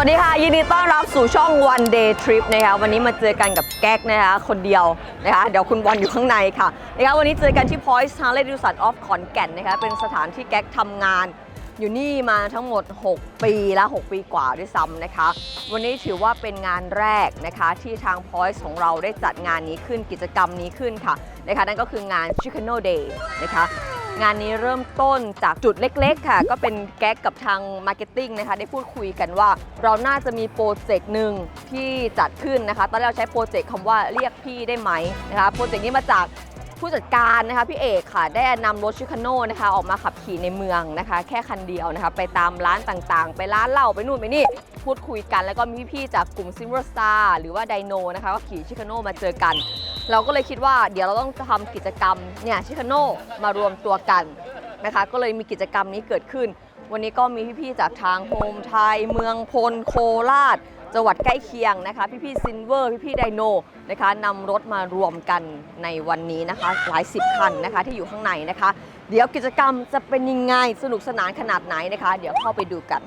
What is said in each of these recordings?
สวัสดีค่ะ ยินดีต้อนรับสู่ช่อง One Day Trip นะคะวันนี้มาเจอกันกับแก๊กนะคะคนเดียวนะคะเดี๋ยวคุณบอลอยู่ข้างในค่ะนะคะวันนี้เจอกันที่ Point h a r l e y d a v i d s o n of ขอนแก่นนะคะเป็นสถานที่แก๊กทำงาน อยู่นี่มาทั้งหมด 6 ปีและ 6 ปีกว่าด้วยซ้ำนะคะ วันนี้ถือว่าเป็นงานแรกนะคะที่ทาง Point ของเราได้จัดงานนี้ขึ้นกิจกรรมนี้ขึ้นค่ะนะคะนั่นก็คืองาน Chicano Day นะคะ งานนี้เริ่มต้นจากจุดเล็กๆ ค่ะ ก็เป็นแก๊กกับทางมาร์เก็ตติ้งนะคะ ได้พูดคุยกันว่า เราน่าจะมีโปรเจกต์หนึ่งที่จัดขึ้นนะคะ ตอนแรกเราใช้โปรเจกต์คำว่าเรียกพี่ได้ไหมนะคะ โปรเจกต์นี้มาจาก ผู้จัดการนะคะพี่เอกค่ะ ได้นำรถชิคาโน่นะคะออกมาขับขี่ในเมืองนะคะ แค่คันเดียวนะคะ ไปตามร้านต่างๆ ไปร้านเหล้าไปนู่นไปนี่ พูดคุยกัน แล้วก็มีพี่ๆจากกลุ่มซิมเบอร์ซาหรือว่าไดโนนะคะก็ขี่ชิคาโน่มาเจอกัน เราก็เลยคิดว่าเดี๋ยวเราต้องทำกิจกรรมเนี่ยชิคาโน่มารวมตัวกันนะคะ ก็เลยมีกิจกรรมนี้เกิดขึ้น วันนี้ก็มีพี่ๆจากทางโฮมไทย เมืองพลโคราช จังหวัดใกล้เคียงนะคะ พี่ๆซินเวอร์ พี่ๆไดโนนะคะนำรถมารวมกันในวันนี้นะคะ หลายสิบคันนะคะที่อยู่ข้างในนะคะ เดี๋ยวกิจกรรมจะเป็นยังไงสนุกสนานขนาดไหนนะคะ เดี๋ยวเข้าไปดูกัน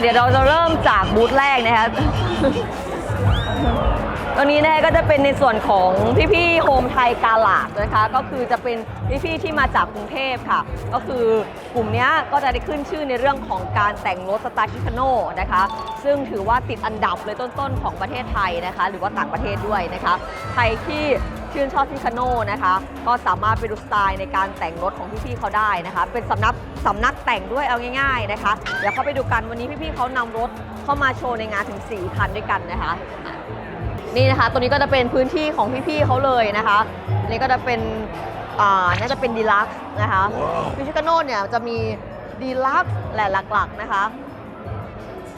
เดี๋ยวเราจะเริ่มจากบูธแรกนะคะ ตรงนี้นะก็จะเป็นในส่วนของพี่ๆโฮมไทยกาลาดนะคะ ก็คือจะเป็นพี่ๆที่มาจากกรุงเทพค่ะ ก็คือกลุ่มนี้ก็จะได้ขึ้นชื่อในเรื่องของการแต่งรถสไตล์ชิคาโน่นะคะ ซึ่งถือว่าติดอันดับเลยต้นๆของประเทศไทยนะคะ หรือว่าต่างประเทศด้วยนะคะใครที่ชื่นชอบชิคาโน่นะคะ ก็สามารถไปดูสไตล์ในการแต่งรถของพี่ๆเขาได้นะคะ เป็นสำนักสำนักแต่งด้วยเอาง่ายๆนะคะ เดี๋ยวเข้าไปดูกันวันนี้พี่ๆเขานำรถเข้ามาโชว์ในงานถึง 4 คันด้วยกันนะคะ นี่นะคะ ตัวนี้ก็จะเป็นพื้นที่ของพี่ๆเขาเลยนะคะอันนี่ก็จะเป็นอ่าน่าจะเป็นดีลักซ์นะคะพิชิกาโน่เนี่ยจะมีดีลักซ์แหละหลักๆนะคะ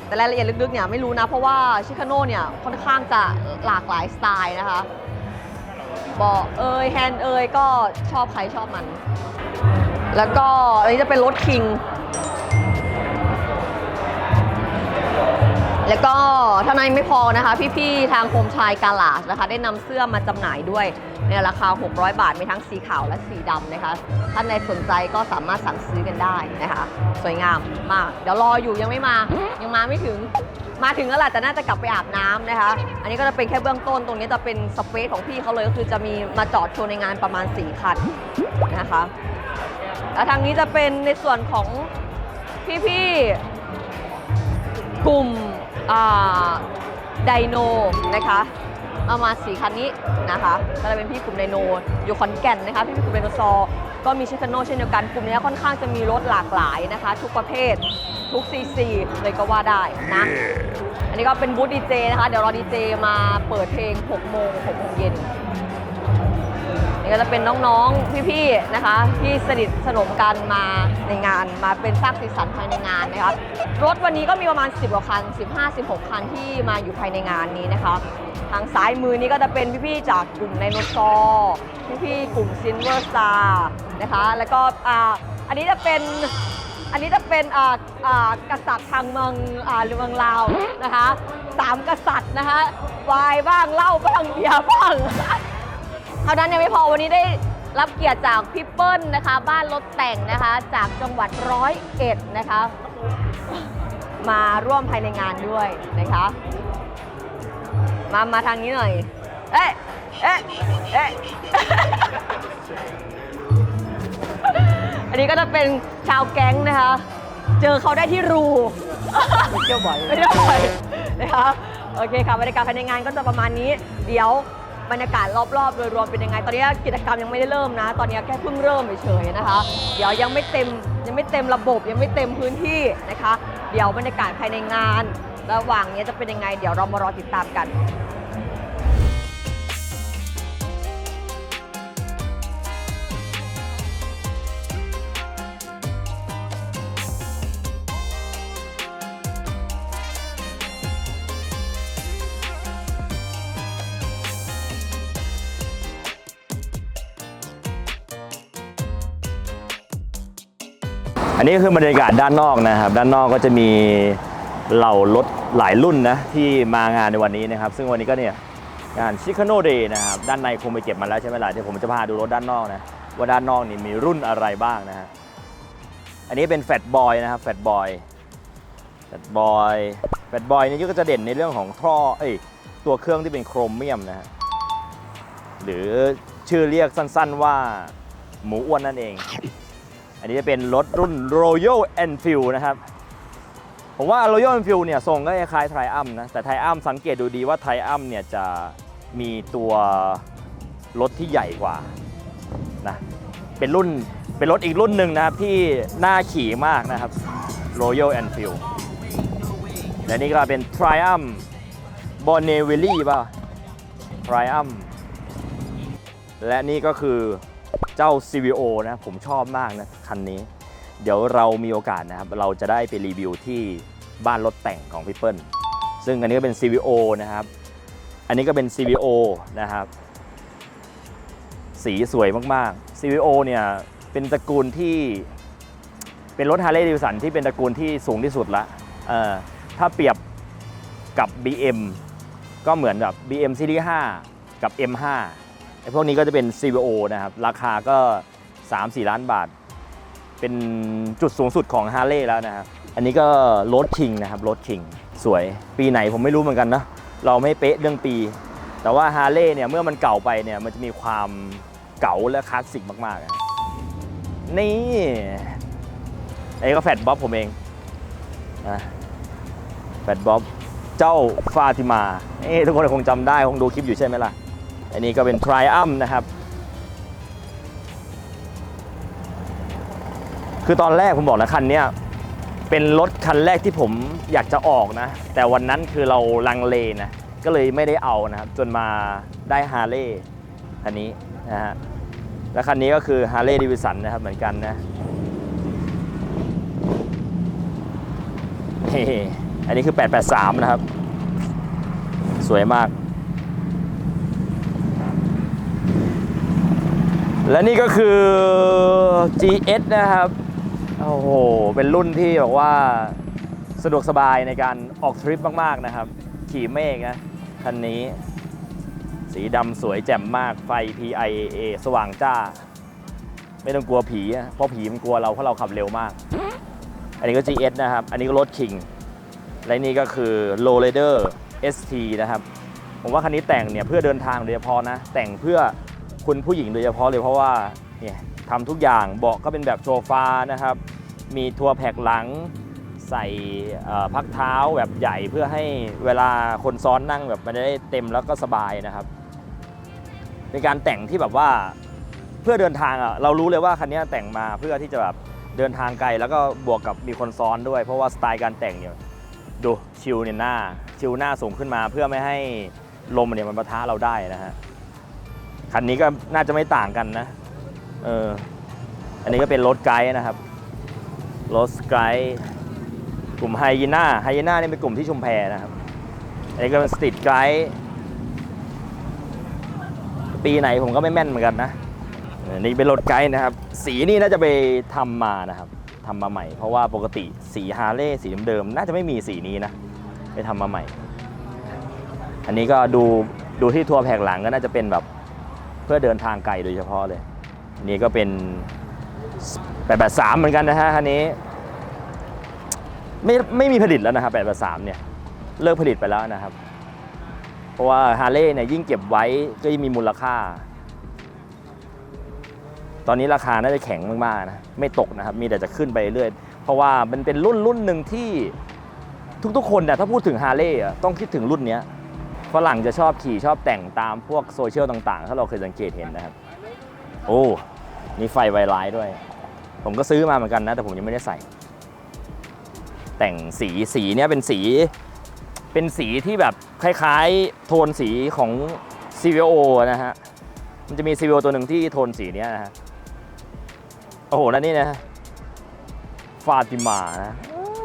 แต่รายละเอียดลึกๆเนี่ยไม่รู้นะ เพราะว่าชิคาโน่เนี่ยค่อนข้างจะหลากหลายสไตล์นะคะเบาะเอยแฮนด์เอยก็ชอบใครชอบมัน แล้วก็อันนี้จะเป็นรถคิง แล้วก็เท่านั้นไม่พอนะคะ พี่ๆ ทางโคมชายกาลาสนะคะ ได้นำเสื้อมาจำหน่ายด้วยในราคา 600 บาท มีทั้งสีขาวและสีดำนะคะ ท่านใดสนใจก็สามารถสั่งซื้อกันได้นะคะ สวยงามมาก เดี๋ยวรออยู่ยังไม่มา ยังมาไม่ถึง มาถึงแล้วแหละแต่น่าจะกลับไปอาบน้ำนะคะ อันนี้ก็จะเป็นแค่เบื้องต้น ตรงนี้จะเป็นสเปซของพี่เขาเลยก็คือจะมีมาจอดโชว์ในงานประมาณ4คันนะคะ แล้วทางนี้จะเป็นในส่วนของพี่ๆ กลุ่ม ไดโนนะคะเอามาสีคันนี้นะคะก็จะเป็นพี่กลุ่มไดโนอยู่ขอนแก่นนะคะพี่กลุ่มไดโนซอร์ก็มีชิคาโนเช่นเดียวกันกลุ่มนี้ค่อนข้างจะมีรถหลากหลายนะคะ ทุกประเภททุกซีซีเลยก็ว่าได้นะ อันนี้ก็เป็นบูธดีเจนะคะ เดี๋ยวรอดีเจมาเปิดเพลง 6 โมง 6 โมงเย็นนี่ ก็จะเป็นน้องๆ พี่ๆ นะคะ ที่สนิทสนมกันมาในงานมาเป็นสร้างสีสันภายในงานนะคะรถวันนี้ก็มีประมาณ 10กว่าคัน 15-16 คันที่มาอยู่ภายในงานนี้นะคะทางซ้ายมือนี้ก็จะเป็นพี่ๆ จากกลุ่มไนโนซอพี่ๆ กลุ่มซินเวอร์สตานะคะ แล้วก็อ่าอันนี้จะเป็นอันนี้จะเป็นอ่าอ่ากษัตริย์ทางเมืองอ่าหรือเมืองลาวนะคะสามกษัตริย์นะคะวายบ้างเหล้าบ้างเบียร์บ้าง ท่านั้นยังไม่พอวันนี้ได้รับเกียรติจากพี่เปิ้ลนะคะ บ้านรถแต่งนะคะ จากจังหวัดร้อยเอ็ดนะคะ มาร่วมภายในงานด้วยนะคะ มามาทางนี้หน่อย เอ๊ะเอ๊ะเอ๊ะ อันนี้ก็จะเป็นชาวแก๊งนะคะ เจอเขาได้ที่รูไม่เที่ยวบ่อยไม่ได้บ่อยนะคะ โอเคค่ะบรรยากาศภายในงานก็จะประมาณนี้ เดี๋ยว บรรยากาศรอบๆ โดยรวมเป็นยังไง ตอนนี้กิจกรรมยังไม่ได้เริ่มนะ ตอนนี้แค่เพิ่งเริ่มเฉยๆนะคะ เดี๋ยวยังไม่เต็มยังไม่เต็มระบบยังไม่เต็มพื้นที่นะคะ เดี๋ยวบรรยากาศภายในงาน ระหว่างนี้จะเป็นยังไง เดี๋ยวเรามารอติดตามกัน อันนี้คือบรรยากาศด้านนอกนะครับ ด้านนอกก็จะมีเหล่ารถหลายรุ่นนะที่มางานในวันนี้นะครับ ซึ่งวันนี้ก็เนี่ยงานชิคาโนเดย์นะครับ ด้านในคงไปเก็บมาแล้วใช่ไหมล่ะที่ผมจะพาดูรถด้านนอกนะว่าด้านนอกนี่มีรุ่นอะไรบ้างนะฮะอันนี้เป็นแฟตบอยนะครับแฟตบอยแฟตบอยแฟตบอยนี่ก็จะเด่นในเรื่องของท่อเอ้ยตัวเครื่องที่เป็นโครเมียมนะฮะหรือชื่อเรียกสั้นๆว่าหมูอ้วนนั่นเอง อันนี้จะเป็นรถรุ่น Royal Enfield นะครับ ผมว่า Royal Enfield เนี่ยทรงก็คล้ายไทอัมนะ แต่ไทอัมสังเกตดูดีว่าไทอัมเนี่ยจะมีตัวรถที่ใหญ่กว่านะ เป็นรุ่น เป็นรถอีกรุ่นหนึ่งนะครับที่น่าขี่มากนะครับ Royal Enfield และนี่ก็เป็น Triumph Bonneville ป่ะ Triumph และนี่ก็คือ เจ้า CVO นะผมชอบมากนะคันนี้ เดี๋ยวเรามีโอกาสนะครับ เราจะได้ไปรีวิวที่บ้านรถแต่งของพี่เปิ้ลซึ่งอันนี้ก็เป็น CVO นะครับ อันนี้ก็เป็น CVO นะครับ สีสวยมากๆ CVO เนี่ยเป็นตระกูลที่เป็นรถ Harley Davidson ที่เป็นตระกูลที่สูงที่สุดละถ้าเปรียบกับ BM ก็เหมือนแบบ BM Series 5 กับ M5 ไอ้ พวกนี้ก็จะเป็น CVO นะครับ ราคาก็ 3-4 ล้านบาท เป็นจุดสูงสุดของ h a r l e y แล้วนะครับ อันนี้ก็รถคิงนะครับรถคิงสวย ปีไหนผมไม่รู้เหมือนกันนะ เราไม่เป๊ะเรื่องปี แต่ว่า h a r l e y เนี่ยเมื่อมันเก่าไปเนี่ยมันจะมีความเก่าและคลาสสิกมากๆ นี่ไอ้ก็แฟตบ๊อบผมเองนะแฟตบ๊อบเจ้าฟาติมา เอ้ทุกคนคงจำได้ คงดูคลิปอยู่ใช่ไหมล่ะ อันนี้ก็เป็น Triumph นะครับ คือตอนแรกผมบอกนะคันนี้เป็นรถคันแรกที่ผมอยากจะออกนะ แต่วันนั้นคือเราลังเลนะ ก็เลยไม่ได้เอานะครับ จนมาได้ฮาร์เลย์คันนี้นะฮะ และคันนี้ก็คือฮาร์เลย์ดิวิสันนะครับเหมือนกันนะอันนี้คือ 883 นะครับ สวยมาก และนี่ก็คือ GS นะครับ โอ้โห เป็นรุ่นที่บอกว่าสะดวกสบายในการออกทริปมาก ๆ นะครับ ขี่เมฆนะ คันนี้ สีดำสวยแจ่มมากไฟ PIAA สว่างจ้า ไม่ต้องกลัวผี เพราะผีมันกลัวเรา เพราะเราขับเร็วมาก อันนี้ก็ GS นะครับ อันนี้ก็รถ King และนี่ก็คือ Low Rider ST นะครับ ผมว่าคันนี้แต่งเนี่ยเพื่อเดินทางโดยเฉพาะนะ แต่งเพื่อ คุณผู้หญิงโดยเฉพาะเลยเพราะว่าเนี่ยทำทุกอย่างเบาะก็เป็นแบบโซฟานะครับ มีทัวร์แพ็กหลังใส่พักเท้าแบบใหญ่เพื่อให้เวลาคนซ้อนนั่งแบบมันจะได้เต็มแล้วก็สบายนะครับ เป็นการแต่งที่แบบว่าเพื่อเดินทางอะเรารู้เลยว่าคันนี้แต่งมาเพื่อที่จะแบบเดินทางไกลแล้วก็บวกกับมีคนซ้อนด้วย เพราะว่าสไตล์การแต่งเนี่ยดูชิลเนี่ยหน้าชิลหน้าสูงขึ้นมาเพื่อไม่ให้ลมเนี่ยมันปะทะเราได้นะฮะ คันนี้ก็น่าจะไม่ต่างกันนะ เออ อันนี้ก็เป็นรถไกด์นะครับ รถไกด์กลุ่มไฮยีน่า ไฮยีน่านี่เป็นกลุ่มที่ชุมแพนะครับ อันนี้ก็เป็นสตรีทไกด์ปีไหนผมก็ไม่แม่นเหมือนกันนะออนี่เป็นรถไกด์นะครับ สีนี่น่าจะไปทำมานะครับทำมาใหม่ เพราะว่าปกติสีฮาร์เลย์สีเดิมๆน่าจะไม่มีสีนี้นะ ไปทำมาใหม่ อันนี้ก็ดูดูที่ทัวร์แผกหลังก็น่าจะเป็นแบบ พื่อเดินทางไกลโดยเฉพาะเลยนนี้ก็เป็น883 เหมือนกันนะฮะคันนี้ไม่ไม่มีผลิตแล้วนะครับ883 เนี่ย เลิกผลิตไปแล้วนะครับ เพราะว่าฮาร์เลย์เนี่ยยิ่งเก็บไว้ก็ยิ่งมีมูลค่า ตอนนี้ราคาน่าจะแข็งมากๆนะ ไม่ตกนะครับ มีแต่จะขึ้นไปเรื่อย เพราะว่ามันเป็นรุ่นรุ่นหนึ่งที่ทุกๆคนเนี่ยถ้าพูดถึงฮาร์เลย์ต้องคิดถึงรุ่นนี้ ฝรั่งจะชอบขี่ชอบแต่งตามพวกโซเชียลต่างๆ ถ้าเราเคยสังเกตเห็นนะครับ โอ้มีไฟไวไลท์ด้วย ผมก็ซื้อมาเหมือนกันนะ แต่ผมยังไม่ได้ใส่ แต่งสีสีเนี้ยเป็นสี เป็นสีที่แบบคล้ายๆ โทนสีของ CVO นะฮะ มันจะมี CVO ตัวหนึ่งที่โทนสีเนี้ยนะฮะ โอ้โห แล้วนี่นะฟาติมานะ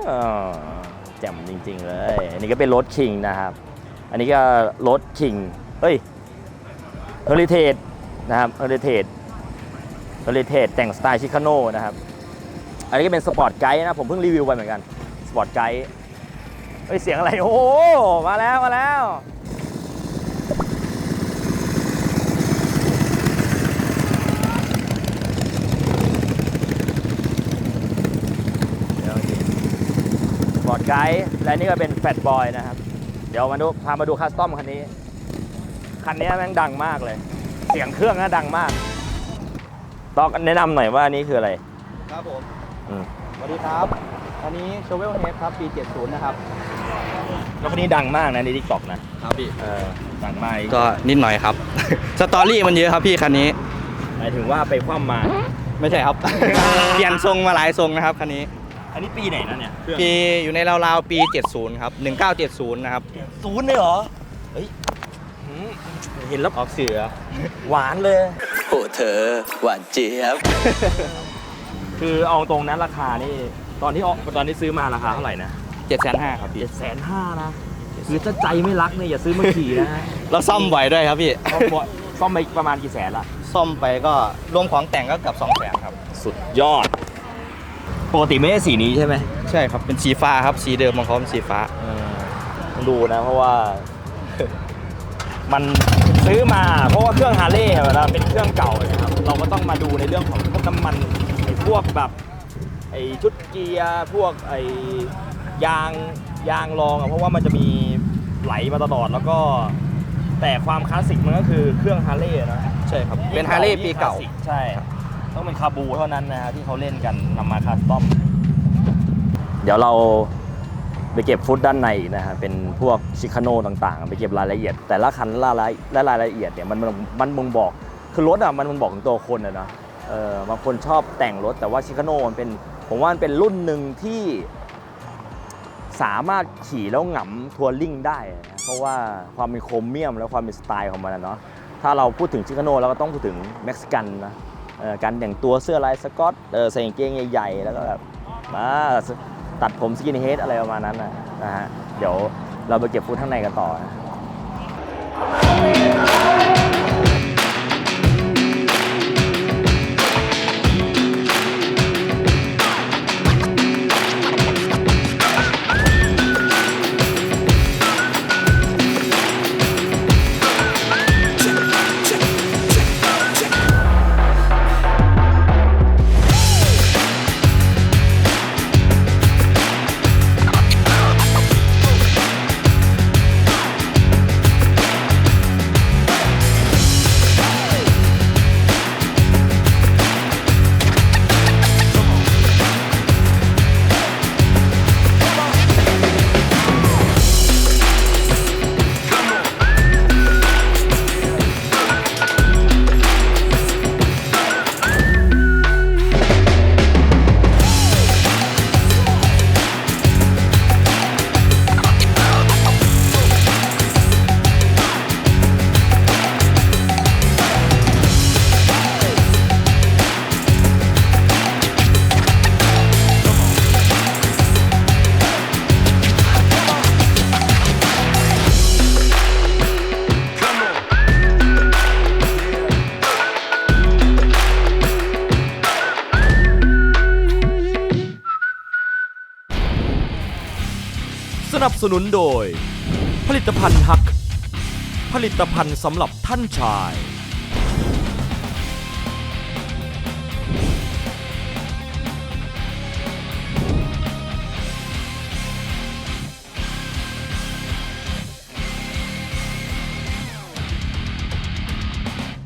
เออแจ่มจริง ๆ เลย อันนี้ก็เป็นรถคิงนะครับ อันนี้ก็รถคิงเฮ้ยเฮอริเทจนะครับเฮอริเทจเฮอริเทจแต่งสไตล์ชิคาโน่นะครับ อันนี้ก็เป็นสปอร์ตไกด์นะผมเพิ่งรีวิวไปเหมือนกันสปอร์ตไกด์เฮ้ยเสียงอะไรโอ้โหมาแล้วมาแล้วสปอร์ตไกด์และนี่ก็เป็นแฟตบอยนะครับ ดี๋ยวมาดูพามาดูคัสตอมคันนี้ คันนี้แม่งดังมากเลย เสียงเครื่องนะดังมากต้องแนะนำหน่อยว่าอันนี้คืออะไร ครับผมอืม สวัสดีครับอันนี้โชเวลเฮดครับปี 70 นะครับ แล้วคันนี้ดังมากนะในทิกตอกนะครับพี่ เออดังมากก็นิดหน่อยครับ สตอรี่มันเยอะครับพี่คันนี้ หมายถึงว่าไปคว่ำมา ไม่ใช่ครับ เปลี่ยนทรงมาหลายทรงนะครับคันนี้ อันนี้ปีไหนนะเนี่ยเครื่องปีอยู่ในราวๆปี 70 ครับ 1970 นะครับ ศูนย์เลยเหรอ เฮ้ยหืมเห็นแล้วออกเสือ หวานเลย โอ้เธอ หวานเจี๊ยบ คือเอาตรงนั้นราคานี่ ตอนที่ออกตอนที่ซื้อมาราคาเท่าไหร่นะ7,500ครับพี่ เจ็ดแสนห้านะ คือถ้าใจไม่รักเนี่ยอย่าซื้อมาขี่นะเราซ่อมบ่อยด้วยครับพี่ ซ่อมบ่อยซ่อมไปประมาณกี่แสนละ ซ่อมไปก็รวมของแต่งก็เกือบ2แสนครับ สุดยอด ปกติไม่ใช่สีนี้ใช่ไหมใช่ครับเป็นสีฟ้าครับสีเดิมของเขาเป็นสีฟ้า ต้องดูนะเพราะว่า มันซื้อมาเพราะว่าเครื่องฮาร์เลย์เวลาเป็นเครื่องเก่านะครับเราก็ต้องมาดูในเรื่องของพวกน้ำมันไอ้พวกแบบไอ้ชุดเกียร์พวกไอ้ยางยางรองอะเพราะว่ามันจะมีไหลมาตลอดแล้วก็ แต่ความคลาสสิกมันก็คือเครื่องฮาร์เลย์นะใช่ครับเป็นฮาร์เลย์ปีเก่ายิ่งคลสสิใช่ ต้องเป็นคาบูเท่านั้นนะฮะที่เขาเล่นกันนำมาคัสตอม เดี๋ยวเราไปเก็บฟุตด้านในอีกนะฮะเป็นพวกชิคาโนต่างๆ ไปเก็บรายละเอียด แต่ละคันละรายและรายละเอียดเนี่ยมันมันมันบ่งบอกคือรถอะมันมันบอกถึงตัวคนอะนะเออบางคนชอบแต่งรถแต่ว่าชิคาโนมันเป็นผมว่ามันเป็นรุ่นหนึ่งที่สามารถขี่แล้วหงำทัวริงได้นะเพราะว่าความเป็นโครเมียมและความเป็นสไตล์ของมันอะเนาะถ้าเราพูดถึงชิคาโนเราก็ต้องพูดถึงเม็กซิกันนะ การแต่งตัวเสื้อลายสกอตใส่กางเกงใหญ่ๆ แล้วก็แบบมาตัดผมสกินเฮดอะไรประมาณนั้นนะฮะเดี๋ยวเราไปเก็บฟุตข้างในกันต่อนะ นับสนุนโดย ผลิตภัณฑ์ฮัก ผลิตภัณฑ์สำหรับท่านชาย